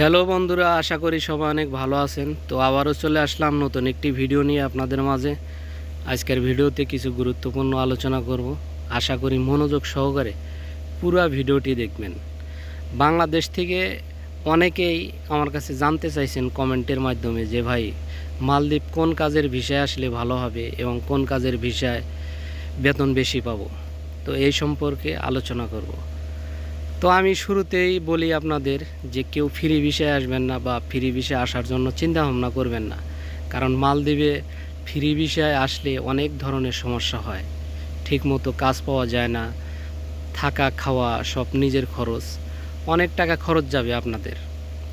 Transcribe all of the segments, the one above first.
Hello বন্ধুরা, আশা করি সবাই অনেক ভালো আছেন। তো আবারও চলে আসলাম নতুন একটি ভিডিও নিয়ে আপনাদের মাঝে। আজকের ভিডিওতে কিছু গুরুত্বপূর্ণ আলোচনা করব। আশা করি মনোযোগ সহকারে পুরো ভিডিওটি দেখবেন। বাংলাদেশ থেকে অনেকেই আমার কাছে জানতে চাইছেন কমেন্টের মাধ্যমে যে, ভাই, মালদ্বীপ কোন কাজের ভিসায় আসলে ভালো হবে এবং কোন কাজের ভিসায় বেতন বেশি পাবো? তো এই সম্পর্কে আলোচনা করব। তো আমি শুরুতেই বলি আপনাদের যে কেউ ফ্রি বিষয়ে আসবেন না বা ফ্রি বিষয়ে আসার জন্য চিন্তা ভাবনা করবেন না। কারণ মালদ্বীপে ফ্রি বিষয়ে আসলে অনেক ধরনের সমস্যা হয়। ঠিকমতো কাজ পাওয়া যায় না, থাকা, খাওয়া সব নিজের খরচ। অনেক টাকা খরচ যাবে আপনাদের,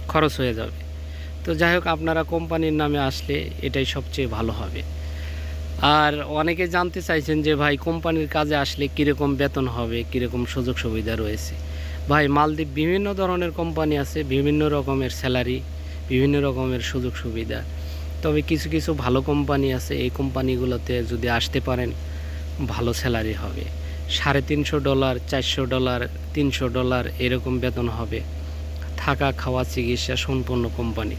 খরচ হয়ে যাবে। তো যাই হোক, আপনারা কোম্পানির নামে আসলে এটাই সবচেয়ে ভালো হবে। আর অনেকে জানতে চাইছেন যে ভাই, কোম্পানির কাজে আসলে কীরকম বেতন হবে, কীরকম সুযোগ সুবিধা রয়েছে? ভাই, মালদ্বীপ বিভিন্ন ধরনের কোম্পানি আছে, বিভিন্ন রকমের স্যালারি বিভিন্ন রকমের সুযোগ সুবিধা। তবে কিছু কিছু ভালো কোম্পানি আছে, এই কোম্পানিগুলোতে যদি আসতে পারেন, ভালো স্যালারি হবে। সাড়ে তিনশো ডলার, চারশো ডলার, তিনশো ডলার এরকম বেতন হবে। থাকা, খাওয়া, চিকিৎসা সম্পূর্ণ কোম্পানি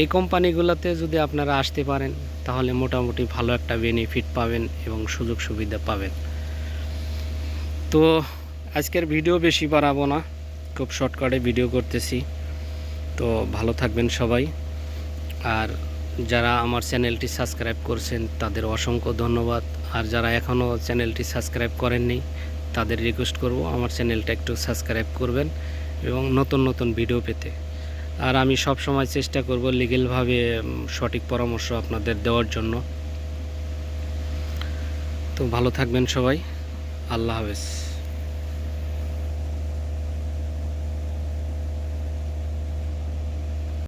এই কোম্পানিগুলোতে যদি আপনারা আসতে পারেন, তাহলে মোটামুটি ভালো একটা বেনিফিট পাবেন এবং সুযোগ সুবিধা পাবেন। তো আজকের ভিডিও বেশি বাড়াবো না, খুব শর্টকাটে ভিডিও করতেছি। তো ভালো থাকবেন সবাই। আর যারা আমার চ্যানেলটি সাবস্ক্রাইব করছেন, তাদের অসংখ্য ধন্যবাদ। আর যারা এখনও চ্যানেলটি সাবস্ক্রাইব করেননি, তাদের রিকোয়েস্ট করব আমার চ্যানেলটা একটু সাবস্ক্রাইব করবেন এবং নতুন নতুন ভিডিও পেতে। আর আমি সব সময় চেষ্টা করব লিগেলভাবে সঠিক পরামর্শ আপনাদের দেওয়ার জন্য। তো ভালো থাকবেন সবাই। আল্লাহ হাফেজ।